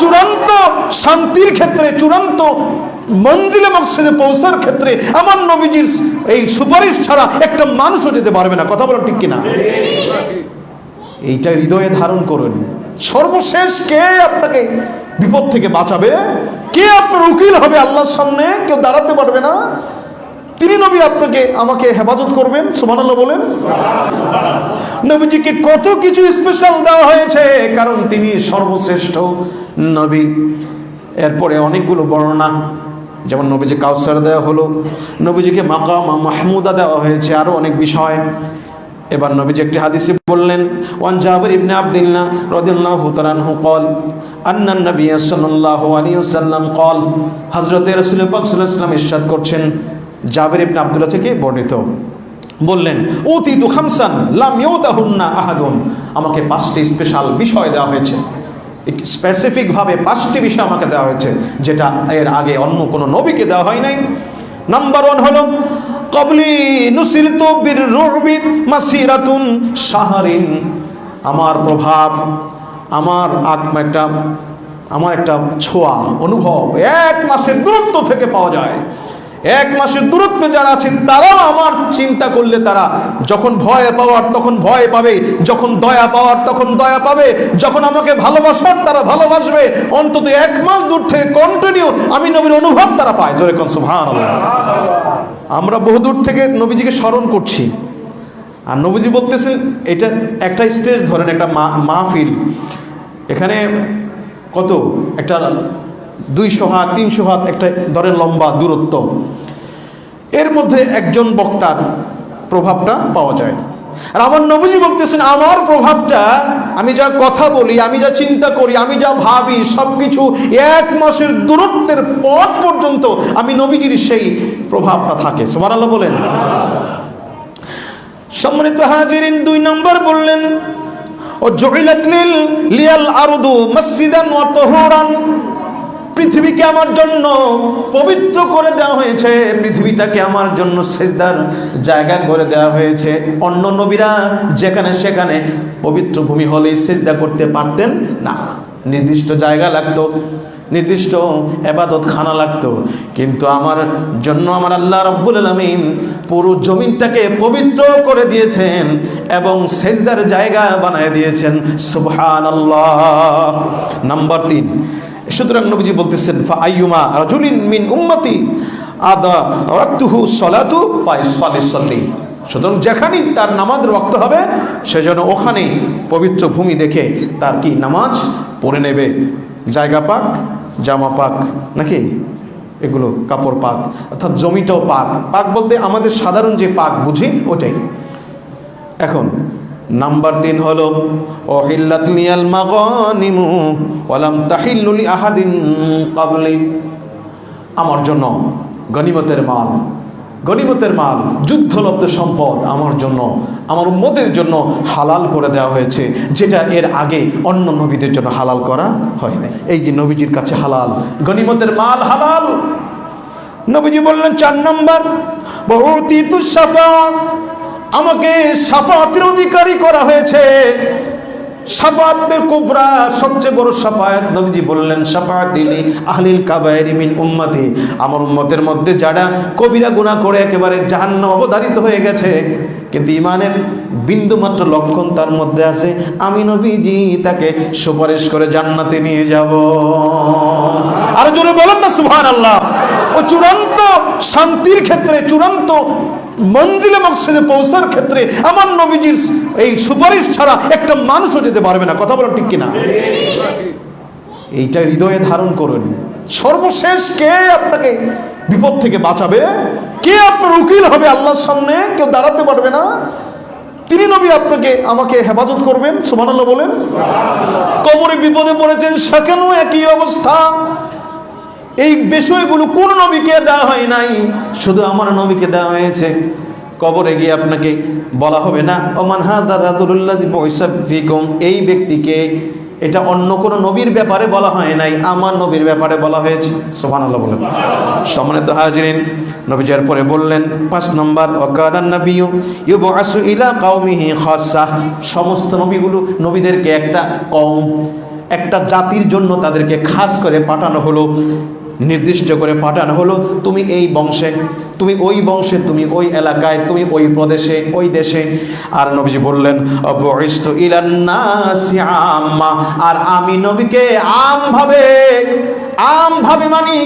চূড়ান্ত শান্তির ক্ষেত্রে, চূড়ান্ত মঞ্জিলে মকসিদে পৌঁছার ক্ষেত্রে আমার নবীজির এই সুপারিশ ছাড়া একটা মানুষও যেতে পারবে না। কথা বলো ঠিক কিনা? এইটা হৃদয়ে ধারণ করুন। সর্বশেষ কে আপনাকে বিপদ থেকে বাঁচাবে? কে আপনার উকিল হবে আল্লাহর সামনে? কেউ দাঁড়াতে পারবে না? তিনি নবী আপনাকে আমাকে হেফাজত করবেন সুমানাল্লাহ বলেন। নবীজিকে কত কিছু স্পেশাল দেওয়া হয়েছে, কারণ তিনি সর্বশ্রেষ্ঠ নবী। এরপরে অনেকগুলো বর্ণনা, যেমন নবীজি কাউসার দেওয়া হলো, নবীজিকে মাকাম মাহমুদা দেওয়া হয়েছে আরও অনেক বিষয়। এবার নবীজি একটি হাদিসে বললেন, ওয়ান জাবর ইবনে আব্দুল্লাহ রাদিয়াল্লাহু তাআলা আনহু কল আন্না নবী সাল্লাল্লাহু আলাইহি ওয়াসাল্লাম কল হযরতে রাসূল পাক সাল্লাল্লাহু আলাইহি ওয়াসাল্লাম ইরশাদ করছেন জাবির ইবনে আব্দুল্লাহ থেকে বর্ণিত। বললেন অতি তু খামসান লাম ইউতাহুন্না আহাদুন। আমাকে পাঁচটি স্পেশাল বিষয় দেওয়া হয়েছে। স্পেসিফিকভাবে পাঁচটি বিষয় আমাকে দেওয়া হয়েছে, যেটা এর আগে অন্য কোনো নবীকে দেওয়া হয় নাই। নাম্বার ওয়ান হলো, কবলি নুসিরত বীর রুবি মাসিরাতুন সাহারিন আমার প্রভাব, আমার আত্মা একটা, আমার একটা ছোঁয়া, অনুভব, এক মাসের দূরত্ব থেকে পাওয়া যায়। এক মাসের দূরত্বে যারা আছে তারাও আমার চিন্তা করলে তারা যখন ভয় পাওয়ার তখন ভয় পাবে, যখন দয়া পাওয়ার তখন দয়া পাবে, যখন আমাকে ভালোবাসার তারা ভালোবাসবে, অন্তত এক মাস দূর থেকে কন্টিনিউ আমি নবীর অনুভব তারা পায়। জোরে কন সুবহান আমরা বহুদূর থেকে নবীজিকে স্মরণ করছি। আর নবীজি বলতেছেন, এটা একটা স্টেজ ধরেন, একটা মাহফিল। এখানে কত? একটা দুইশো হাত, তিনশো হাত একটা ধরেন লম্বা দূরত্ব। এর মধ্যে একজন বক্তার প্রভাবটা পাওয়া যায়। আর আমার নবীজি বলতেছেন, আমার প্রভাবটা, আমি যা কথা বলি, আমি যা চিন্তা করি, আমি যা ভাবি সব কিছু এক মাসের দূরত্বের পথ পর্যন্ত আমি নবীজির সেই প্রভাবটা থাকে। আল্লাহ বলেন। সম্মানিত হাজিরিন, দুই নম্বর বললেন, ও জহিলাত লিল লিয়াল আরদু মসজিদান ওয়া পৃথিবীকে আমার জন্য পবিত্র করে দেওয়া হয়েছে, পৃথিবীটাকে আমার জন্য সেজদার জায়গা করে দেওয়া হয়েছে। অন্য নবীরা যেখানে সেখানে পবিত্র ভূমি হলেই সেজদা করতে পারতেন না। নির্দিষ্ট জায়গা লাগতো, নির্দিষ্ট এবাদত খানা লাগতো। কিন্তু আমার জন্য আমার আল্লাহ রব্বুল আলমিন পুরো জমিনটাকে পবিত্র করে দিয়েছেন এবং সেজদার জায়গা বানিয়ে দিয়েছেন। সুবহান আল্লাহ নাম্বার তিন সুতরাং নবীজি বলতেছেন আইয়ুমা রাজুলিন মিন উম্মতি আদা রাতুহু সলাতু পাইসলি সুতরাং যেখানেই তার নামাজ রক্ত হবে সেজন্য ওখানেই পবিত্র ভূমি দেখে তার কি নামাজ পড়ে নেবে। জায়গা পাক, জামা পাক, নাকি? এগুলো কাপড় পাক, অর্থাৎ জমিটাও পাক। পাক বলতে আমাদের সাধারণ যে পাক বুঝি ওটাই এখন নাম্বার তিন হলো অহিল্লাতলিয়াল মাগনিমু ওয়ালাম তাহিল্লুলি আহাদিন কাবলি। আমার জন্য গনিমতের মাল গনিমতের মাল, যুদ্ধলব্ধ সম্পদ আমার জন্য, আমার উম্মতের জন্য হালাল করে দেওয়া হয়েছে, যেটা এর আগে অন্য নবীদের জন্য হালাল করা হয় না এই যে নবীজির কাছে হালাল, গনিমতের মাল হালাল। নবীজি বললেন, চার নম্বর বহুতি তুষাফা আমাকে সাফাতের অধিকারী করা হয়েছে। সাফাতের কুবরা সবচেয়ে বড় সাফায়াত, নবীজি বললেন সাফাত দিলি আহলিল কাবায়ের মিন উম্মতি। আমার উম্মতের মধ্যে যারা কবিরা গুণা করে একেবারে জাহান্ন অবধারিত হয়ে গেছে, কিন্তু ইমানের বিন্দুমাত্র লক্ষণ তার মধ্যে আছে, আমি নবীজি তাকে সুপারিশ করে জান্নাতে নিয়ে যাব। আর জোরে বলেন না সুবহান আল্লাহ ও চূড়ান্ত শান্তির ক্ষেত্রে, চূড়ান্ত মঞ্জিলে মকসিদে পৌঁছার ক্ষেত্রে আমার নবীজির এই সুপারিশ ছাড়া একটা মানুষও যেতে পারবে না। কথা বলো ঠিক কিনা? এইটা হৃদয়ে ধারণ করুন। সর্বশেষ কে আপনাকে বিপদ থেকে বাঁচাবে? কে আপনার উকিল হবে আল্লাহর সামনে? কেউ দাঁড়াতে পারবে না। তিনি নবী আপনাকে আমাকে হেফাজত করবেন, সুবহানাল্লাহ বলেন। কবরে বিপদে পড়েছেন, সেখানেও একই অবস্থা। এই বিষয়গুলো কোন নবীকে দেওয়া হয় নাই? শুধু আমার নবীকে দেওয়া হয়েছে। কবরে গিয়ে আপনাকে বলা হবে না, ওমান হাদারাতুল্লাহ ফিকুম এই ব্যক্তিকে এটা অন্য কোন নবীর ব্যাপারে বলা হয় নাই, আমার নবীর ব্যাপারে বলা হয়েছে। সুবহানাল্লাহ বলেন। সম্মানিত হাজিরিন নবীজার পরে বললেন, পাঁচ নম্বর অকারান নবিয়ু ইউবআসু ইলা কওমিহি খাসসা সমস্ত নবীগুলো, নবীদেরকে একটা কম একটা জাতির জন্য তাদেরকে খাস করে পাঠানো হলো। নির্দিষ্ট করে পাঠানো হলো, তুমি এই বংশে, তুমি ওই বংশে, তুমি ওই এলাকায়, তুমি ওই প্রদেশে, ওই দেশে। আর নবীজি বললেন আর আমি নবীকে আমভাবে আমভাবে মানি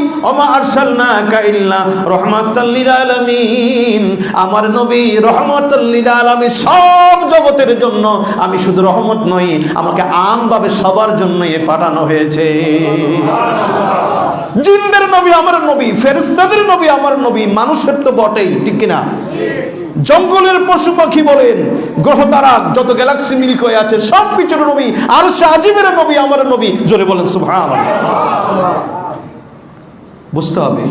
আমার নবী রহমতাল লিল সব জগতের জন্য, আমি শুধু রহমত নই, আমাকে আমভাবে সবার জন্যই পাঠানো হয়েছে। জিনদের নবী আমার নবী, ফেরেশতাদের নবী আমার নবী, মানুষের তো বটেই, ঠিক কিনা? জঙ্গলের পশু পাখি বলেন গ্রহ তারা যত গ্যালাক্সি মিল্ক হয়ে আছে, সব কিছুর নবী, আর সে আজিমের নবী আমার নবী। জোরে বলেন সুবহান বুঝতে হবে।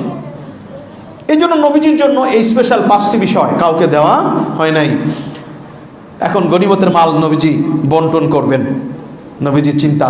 এই জন্য নবীজির জন্য এই স্পেশাল পাঁচটি বিষয় কাউকে দেওয়া হয় নাই। এখন গনিমতের মাল নবীজি বন্টন করবেন। নবীজির চিন্তা